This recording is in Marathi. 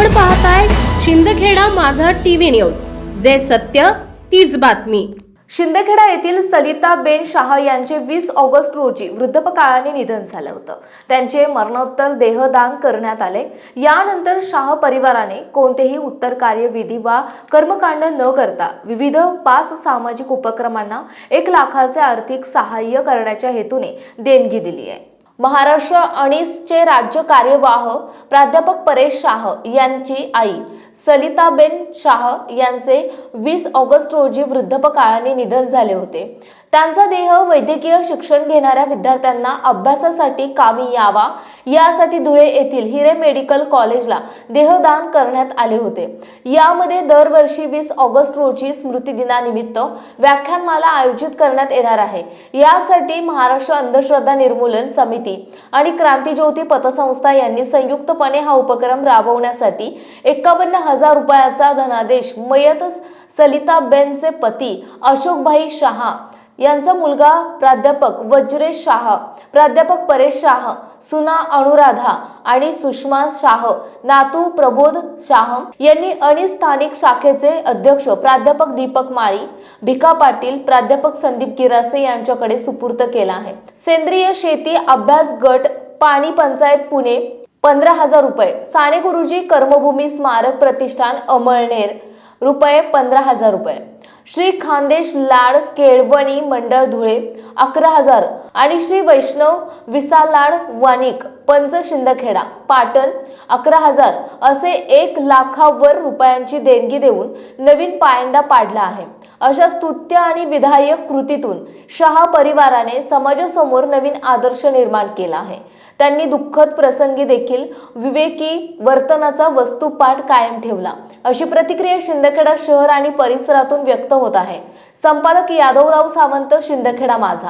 आपण पाहताय शिंदखेडा माझा टीव्ही न्यूज. जे सत्य तीच बातमी. शिंदखेडा येथील सलिता बेन शाह यांचे वीस ऑगस्ट रोजी वृद्धपकाळाने निधन झालं होतं. त्यांचे मरणोत्तर देहदान करण्यात आले. यानंतर शाह परिवाराने कोणतेही उत्तर कार्यविधी वा कर्मकांड न करता विविध पाच सामाजिक उपक्रमांना एक लाखाचे आर्थिक सहाय्य करण्याच्या हेतूने देणगी दिली आहे. महाराष्ट्र अणीसचे राज्य कार्यवाह प्राध्यापक परेश शाह यांची आई. सलिताबेन शाह यांचे वीस ऑगस्ट रोजी वृद्धपकाळाने निधन झाले होते. त्यांचा देह वैद्यकीय शिक्षण घेणाऱ्या विद्यार्थ्यांना अभ्यासासाठी कामी यावा यासाठी धुळे येथील हिरे मेडिकल कॉलेजला देहदान करण्यात आले होते. यामध्ये दरवर्षी वीस ऑगस्ट रोजी स्मृतिदिनानिमित्त व्याख्यानमाला आयोजित करण्यात येणार आहे. यासाठी महाराष्ट्र अंधश्रद्धा निर्मूलन समिती आणि क्रांतीज्योती पतसंस्था यांनी संयुक्तपणे हा उपक्रम राबवण्यासाठी एकावन्न हजार रुपयाचा धनादेश. मयत सलिताबेनचे पती अशोकभाई शहा यांचा मुलगा प्राध्यापक वज्रेश शाह प्राध्यापक परेश शाह सुना अनुराधा आणि सुषमा शाह नातू प्रबोध शाह यांनी आणि स्थानिक शाखेचे अध्यक्ष प्राध्यापक दीपक माळी भिका पाटील प्राध्यापक संदीप गिरासे यांच्याकडे सुपूर्त केला आहे. सेंद्रिय शेती अभ्यास गट पाणी पंचायत पुणे पंधरा हजार रुपये. साने गुरुजी कर्मभूमी स्मारक प्रतिष्ठान अमळनेर. रुपये पंधरा हजार रुपये. श्री खानदेश लाड केळवणी मंडळ धुळे. अकरा हजार. आणि श्री वैष्णव विसालाड वानिक पंच शिंदखेडा पाटण अकरा हजार. असे एक लाखावर रुपयांची देणगी देऊन नवीन पायंडा पाडला आहे. अशा स्तुत्य आणि विधायक कृतीतून शहा परिवाराने समाजासमोर नवीन आदर्श निर्माण केला आहे. त्यांनी दुःखद प्रसंगी देखील विवेकी वर्तनाचा वस्तुपाठ कायम ठेवला. अशी प्रतिक्रिया शिंदखेडा शहर आणि परिसरातून व्यक्त होत आहे. संपादक यादवराव सावंत शिंदखेडा माझा.